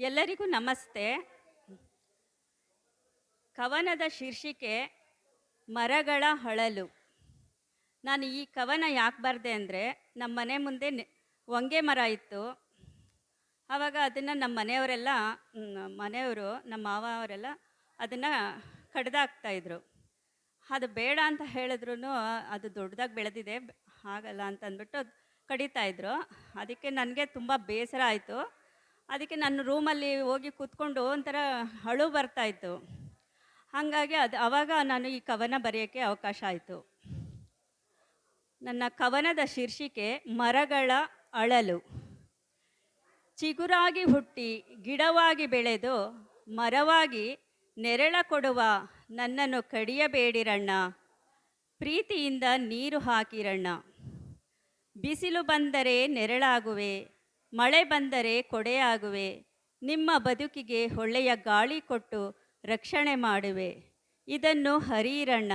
ಎಲ್ಲರಿಗೂ ನಮಸ್ತೆ. ಕವನದ ಶೀರ್ಷಿಕೆ, ಮರಗಳ ಹಳಲು. ನಾನು ಈ ಕವನ ಯಾಕೆ ಬರದೆ ಅಂದರೆ ನಮ್ಮ ಮನೆ ಮುಂದೆ ಒಂಗೆ ಮರ ಇತ್ತು. ಆವಾಗ ಅದನ್ನು ನಮ್ಮ ಮನೆಯವರೆಲ್ಲ ಮನೆಯವರು ನಮ್ಮ ಮಾವ ಅವರೆಲ್ಲ ಅದನ್ನು ಕಡ್ದಾಕ್ತಾಯಿದ್ರು ಅದು ಬೇಡ ಅಂತ ಹೇಳಿದ್ರು ಅದು ದೊಡ್ಡದಾಗಿ ಬೆಳೆದಿದೆ ಆಗಲ್ಲ ಅಂತ ಅಂದ್ಬಿಟ್ಟು ಅದ್ ಕಡಿತಾ ಇದ್ರು. ಅದಕ್ಕೆ ನನಗೆ ತುಂಬ ಬೇಸರ ಆಯಿತು. ಅದಕ್ಕೆ ನನ್ನ ರೂಮಲ್ಲಿ ಹೋಗಿ ಕೂತ್ಕೊಂಡು ಒಂಥರ ಅಳು ಬರ್ತಾಯಿತ್ತು ಹಾಗಾಗಿ ಅದು ಆವಾಗ ನಾನು ಈ ಕವನ ಬರೆಯೋಕ್ಕೆ ಅವಕಾಶ ಆಯಿತು. ನನ್ನ ಕವನದ ಶೀರ್ಷಿಕೆ ಮರಗಳ ಅಳಲು. ಚಿಗುರಾಗಿ ಹುಟ್ಟಿ ಗಿಡವಾಗಿ ಬೆಳೆದು ಮರವಾಗಿ ನೆರಳ ಕೊಡುವ ನನ್ನನ್ನು ಕಡಿಯಬೇಡಿರಣ್ಣ. ಪ್ರೀತಿಯಿಂದ ನೀರು ಹಾಕಿರಣ್ಣ. ಬಿಸಿಲು ಬಂದರೆ ನೆರಳಾಗುವೆ. ಮಳೆ ಬಂದರೆ ಕೊಡೆಯಾಗುವೆ ನಿಮ್ಮ ಬದುಕಿಗೆ ಒಳ್ಳೆಯ ಗಾಳಿ ಕೊಟ್ಟು ರಕ್ಷಣೆ ಮಾಡುವೆ. ಇದನ್ನು ಹರಿರಣ್ಣ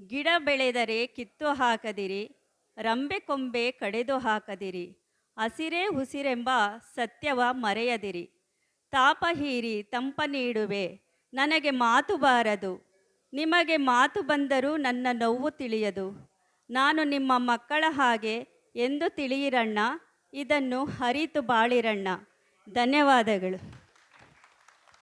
ಗಿಡ ಬೆಳೆದರೆ ಕಿತ್ತು ಹಾಕದಿರಿ, ರಂಬೆ ಕೊಂಬೆ ಕಡೆದು ಹಾಕದಿರಿ, ಹಸಿರೇ ಉಸಿರೆಂಬ ಸತ್ಯವ ಮರೆಯದಿರಿ. ತಾಪ ಹೀರಿ ತಂಪ ನೀಡುವೆ, ನನಗೆ ಮಾತು ಬಾರದು, ನಿಮಗೆ ಮಾತು ಬಂದರೂ ನನ್ನ ನೋವು ತಿಳಿಯದು. ನಾನು ನಿಮ್ಮ ಮಕ್ಕಳ ಹಾಗೆ ಎಂದು ತಿಳಿಯಿರಣ್ಣ ಇದನ್ನು ಹರಿತು ಬಾಳಿರಣ್ಣ. ಧನ್ಯವಾದಗಳು.